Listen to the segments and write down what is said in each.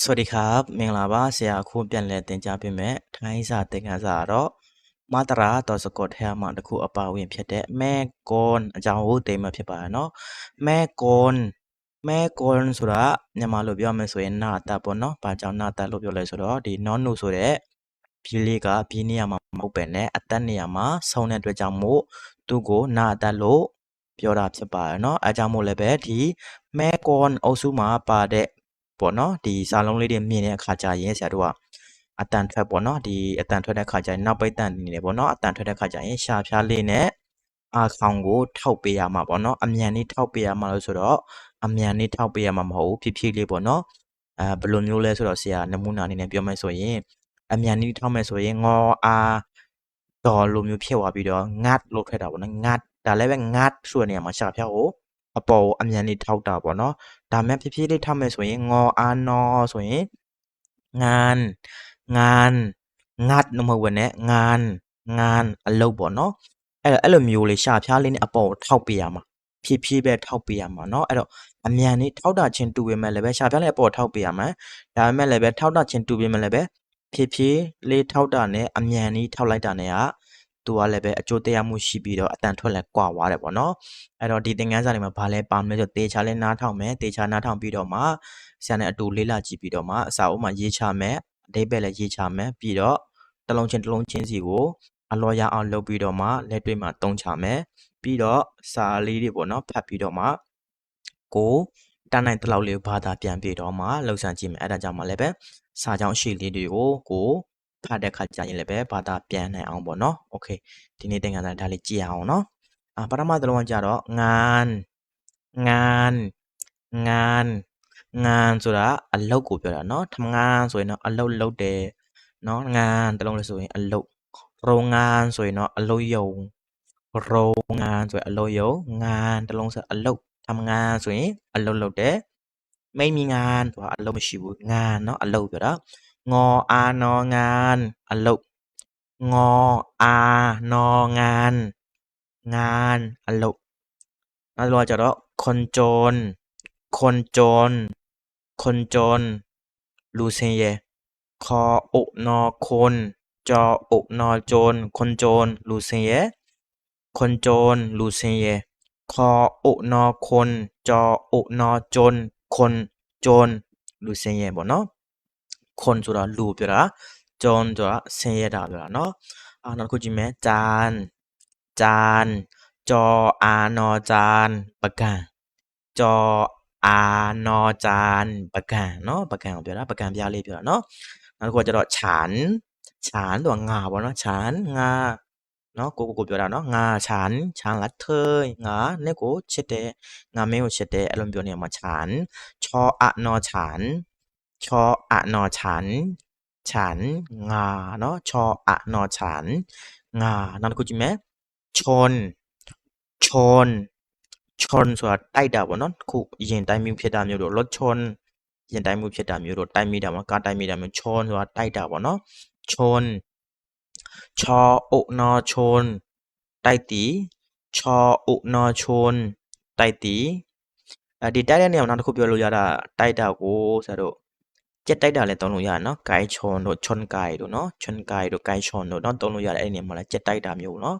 စวัสดีครับမင်္ဂလာပါဆရာအခုပြန်လည်သင်ကြားပေးမယ်ထိုင်းစာသင်ခန်းစာကတော့မာတရာတော်စကော့ထဲမှာတစ်ခုအပါဝင်ဖြစ်တဲ့မဲကွန်အကြောင်းကိုသိမှာဖြစ်ပါရဲ့เนาะမဲကွန်မဲကွန်ဆိုတာမြန်မာလိုပြောမယ်ဆိုရင်နာတတ်ပေါ့เนาะဘာကြောင့်နာတတ်လို့ပြောလဲဆိုတော့ဒီနောနုဆိုတဲ့ဘီလေးကဘီနေရာမှာမဟုတ်ပဲနဲ့အတက်နေရာမှာဆုံးတဲ့အတွက်ကြောင့်မို့သူ့ကိုနာတတ်လို့ပြောတာဖြစ်ပါရဲ့เนาะအဲကြောင့်မို့လည်းပဲဒီမဲကွန်အုပ်စုမှာပါတဲ့ ပေါ့နော်ဒီစာလုံးလေးတွေမြင်တဲ့အခါကျရင်ဆရာတို့ကအတန်ထွက်ပေါ့နော်ဒီအတန်ထွက်တဲ့အခါကျရင်နောက်ပိတ်တန်နေတယ်ပေါ့နော်အတန်ထွက်တဲ့အခါကျရင်ရှာဖျားလေးနဲ့အာခေါင်ကိုထောက်ပေးရမှာပေါ့နော်အမြန်လေးထောက်ပေးရမှာလို့ဆိုတော့အမြန်လေးထောက်ပေးရမှာမဟုတ်ဘူးဖြည်းဖြည်းလေးပေါ့နော်အဲဘယ်လိုမျိုးလဲဆိုတော့ဆရာနမူနာအနေနဲ့ပြောမယ်ဆိုရင်အမြန်လေးထောက်မယ်ဆိုရင်ငေါအာတော်လိုမျိုးဖြစ်သွားပြီးတော့ငတ်လို့ထွက်တာပေါ့နော်ငတ်ဒါလည်းပဲငတ်ဆိုတဲ့နေရာမှာရှာဖျားကို အပေါ်ကိုအမြန်လေးထောက်တာပေါ့နော် ဒါမဲ့ဖြည်းဖြည်းလေးထားမယ်ဆိုရင်ငေါ်အာနော်ဆိုရင်ငန်ငန်ငတ်လို့မဟုတ်ဘူးနဲ့ငန်ငန်အလုပ်ပေါ့နော်အဲ့တော့အဲ့လိုမျိုးလေးရှာဖျားလေးနဲ့အပေါ်ထောက်ပေးရမှာဖြည်းဖြည်းပဲထောက်ပေးရမှာเนาะအဲ့တော့အမြန်လေးထောက်တာချင်းတူပေမဲ့လည်းပဲရှာဖျားလေးအပေါ်ထောက်ပေးရမှာဒါပေမဲ့လည်းပဲထောက်တာချင်းတူပေမဲ့လည်းပဲဖြည်းဖြည်းလေးထောက်တာနဲ့အမြန်လေးထောက်လိုက်တာနဲ့က သူကလည်းပဲအကျိုးတရားမှုရှိပြီးတော့အတန်ထွက်လဲကွာသွားတယ်ပေါ့နော်အဲ့တော့ဒီသင်ခန်းစာတွေမှာဘာလဲပါမလဲဆိုတေချာလဲနားထောင်မယ်တေချာနားထောင်ပြီးတော့မှဆရာနဲ့အတူလေ့လာကြည့်ပြီးတော့မှအစာအုပ်မှာရေးချမယ်အတိတ်ပဲလည်းရေးချမယ်ပြီးတော့တစ်လုံးချင်းတစ်လုံးချင်းစီကိုအလောရအောင်လုပ်ပြီးတော့မှလက်တွေ့မှာတုံးချမယ်ပြီးတော့စာလေးတွေပေါ့နော်ဖတ်ပြီးတော့မှကိုတန်းနိုင်တလောက်လေးဘာသာပြန်ပြီးတော့မှလှုပ်ဆန်းကြည့်မယ်အဲ့ဒါကြောင့်မှလည်းပဲစာကြောင်းအရှိလေးတွေကိုကို ဖတ်တဲ့ခါကြရင်လည်းပဲဘာသာပြန်နိုင်အောင်ပေါ့နော်။ Okay ဒီနေ့သင်ခန်းစာဒါလေးကြည့်အောင်နော်။အာပထမသလုံးကကြတော့ငန်ငန်ငန်ငန်ဆိုတာအလုတ်ကိုပြောတာနော်။ထမငန်ဆိုရင်တော့အလုတ်လုတ်တယ်နော်။ငန်တလုံးလို့ဆိုရင်အလုတ်ရုံငန်ဆိုရင်တော့အလုတ်ယုံရုံငန်ဆိုရင်အလုတ်ယုံငန်တလုံးဆိုအလုတ်ထမငန်ဆိုရင်အလုတ်လုတ်တယ်။မိမိငန်ဆိုတာအလုတ်မရှိဘူး။ငန်နော်အလုတ်ပြောတာ။ งออานองาน งออานองาน งาน รอจระคนจน คนจน คนจนลูเซียคออุนอคน จออุนอโจน คนโจนลูเซียคนโจนลูเซียคออุนอคน จออุนอโจน คนโจนลูเซียบ่เนาะ คนဆိုတာလူပြောတာจนဆိုတာဆင်းရဲတာပြောတာเนาะအာနောက်တစ်ခုကြည့်မယ်จาน จานจออานอจานပကံจอအာနော်จานပကံเนาะပကံကိုပြောတာပကံပြားလေးပြောတာเนาะနောက်တစ်ခုကကျတော့ခြานခြานตัวငါပေါ့เนาะခြานငါเนาะကိုကိုကိုပြောတာเนาะငါခြานခြานละเธยငါနဲ့ကိုချစ်တယ်ငါမင်းကိုချစ်တယ်အဲ့လိုပြောနေမှာခြานชออะนอခြาน ชออะนอခြานခြานငါเนาะชออะนอခြานငါနောက်တစ်ခုကြည့်မယ် ชน ชน ชนဆိုတာတိုက်တာပေါ့နော်ခုရင်တိုင်းမှုဖြစ်တာမျိုးတို့လောချนရင်တိုင်းမှုဖြစ်တာမျိုးတို့တိုက်မိတာမှာကားတိုက်မိတာမျိုးချนဆိုတာတိုက်တာပေါ့နော်ชนชออุนอชนတိုက်တီชออุนอชนတိုက်တီအဲဒီတိုက်တဲ့နေရာမှာနောက်တစ်ခုပြောလို့ရတာတိုက်တာကိုဆိုတော့ ကြက်တိုက်တာလည်းသုံးလို့ရတယ်နော်ဂိုင်ချွန်တို့ချွန်ဂိုင်တို့နော်ချွန်ဂိုင်တို့ဂိုင်ချွန်တို့နော်သုံးလို့ရတယ်အဲ့ဒီနေရာမှာလည်းကြက်တိုက်တာမျိုးနော်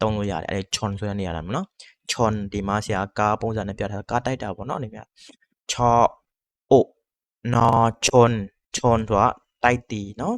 သုံးလို့ရတယ်အဲ့ချွန်ဆိုတဲ့နေရာလာမှာနော်ချွန်ဒီမှာဆရာကားပုံစံနဲ့ပြထားတာကားတိုက်တာပေါ့နော်နေပြချောအိုနော်ချွန်ချွန်ဆိုတာတိုက်တီနော်